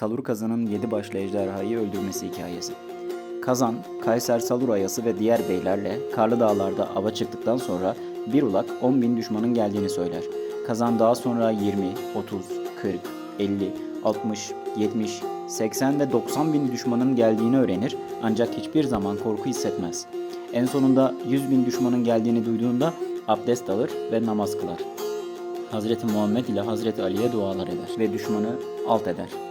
Salur Kazan'ın yedi başlı ejderhayı öldürmesi hikayesi. Kazan, Kayser Salur Ayası ve diğer beylerle Karlı Dağlar'da ava çıktıktan sonra bir ulak 10 bin düşmanın geldiğini söyler. Kazan daha sonra 20, 30, 40, 50, 60, 70, 80 ve 90 bin düşmanın geldiğini öğrenir ancak hiçbir zaman korku hissetmez. En sonunda 100 bin düşmanın geldiğini duyduğunda abdest alır ve namaz kılar. Hazreti Muhammed ile Hazreti Ali'ye dualar eder ve düşmanı alt eder.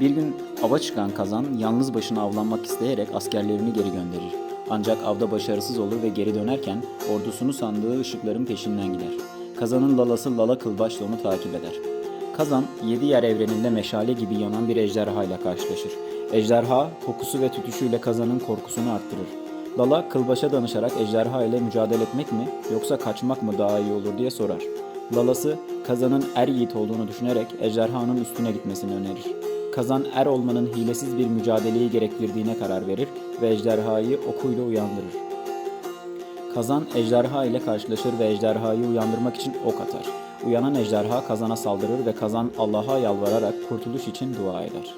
Bir gün ava çıkan kazan yalnız başına avlanmak isteyerek askerlerini geri gönderir. Ancak avda başarısız olur ve geri dönerken ordusunu sandığı ışıkların peşinden gider. Kazanın lalası Lala Kılbaş da onu takip eder. Kazan, yedi yer evreninde meşale gibi yanan bir ejderha ile karşılaşır. Ejderha, kokusu ve tütüşüyle kazanın korkusunu arttırır. Lala, Kılbaş'a danışarak ejderha ile mücadele etmek mi yoksa kaçmak mı daha iyi olur diye sorar. Lalası, kazanın er yiğit olduğunu düşünerek ejderhanın üstüne gitmesini önerir. Kazan er olmanın hilesiz bir mücadeleyi gerektirdiğine karar verir ve ejderhayı okuyla uyandırır. Kazan ejderha ile karşılaşır ve ejderhayı uyandırmak için ok atar. Uyanan ejderha kazana saldırır ve kazan Allah'a yalvararak kurtuluş için dua eder.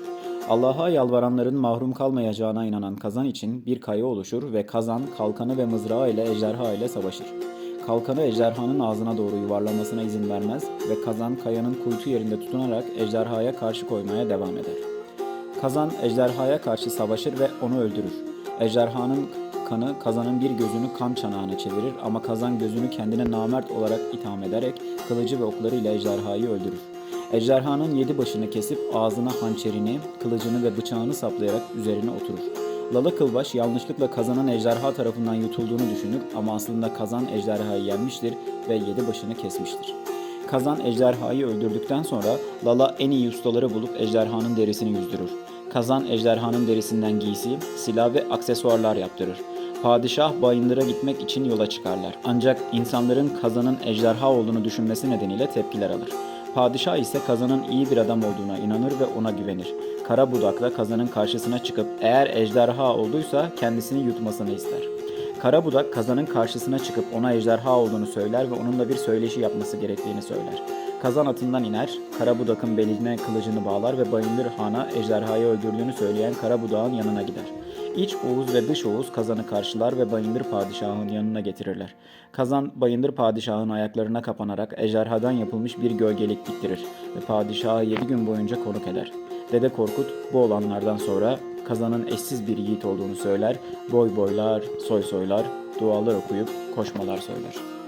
Allah'a yalvaranların mahrum kalmayacağına inanan kazan için bir kaya oluşur ve kazan kalkanı ve mızrağı ile ejderha ile savaşır. Kalkanı ejderhanın ağzına doğru yuvarlamasına izin vermez ve kazan kayanın kuytu yerinde tutunarak ejderhaya karşı koymaya devam eder. Kazan ejderhaya karşı savaşır ve onu öldürür. Ejderhanın kanı kazanın bir gözünü kan çanağına çevirir ama kazan gözünü kendine namert olarak itham ederek kılıcı ve oklarıyla ejderhayı öldürür. Ejderhanın yedi başını kesip ağzına hançerini, kılıcını ve bıçağını saplayarak üzerine oturur. Lala Kılbaş yanlışlıkla kazanın ejderha tarafından yutulduğunu düşünür ama aslında kazan ejderhayı yenmiştir ve yedi başını kesmiştir. Kazan ejderhayı öldürdükten sonra Lala en iyi ustaları bulup ejderhanın derisini yüzdürür. Kazan ejderhanın derisinden giysi, silah ve aksesuarlar yaptırır. Padişah Bayındır'a gitmek için yola çıkarlar. Ancak insanların kazanın ejderha olduğunu düşünmesi nedeniyle tepkiler alır. Padişah ise kazanın iyi bir adam olduğuna inanır ve ona güvenir. Kara budak da kazanın karşısına çıkıp eğer ejderha olduysa kendisini yutmasını ister. Kara budak kazanın karşısına çıkıp ona ejderha olduğunu söyler ve onunla bir söyleşi yapması gerektiğini söyler. Kazan atından iner, Kara budakın beline kılıcını bağlar ve Bayındır Han'a ejderhayı öldürdüğünü söyleyen Kara budağın yanına gider. İç Oğuz ve dış Oğuz Kazan'ı karşılar ve Bayındır Padişah'ın yanına getirirler. Kazan, Bayındır Padişah'ın ayaklarına kapanarak ejderhadan yapılmış bir gölgelik diktirir ve padişahı yedi gün boyunca konuk eder. Dede Korkut bu olanlardan sonra Kazan'ın eşsiz bir yiğit olduğunu söyler, boy boylar, soy soylar, dualar okuyup koşmalar söyler.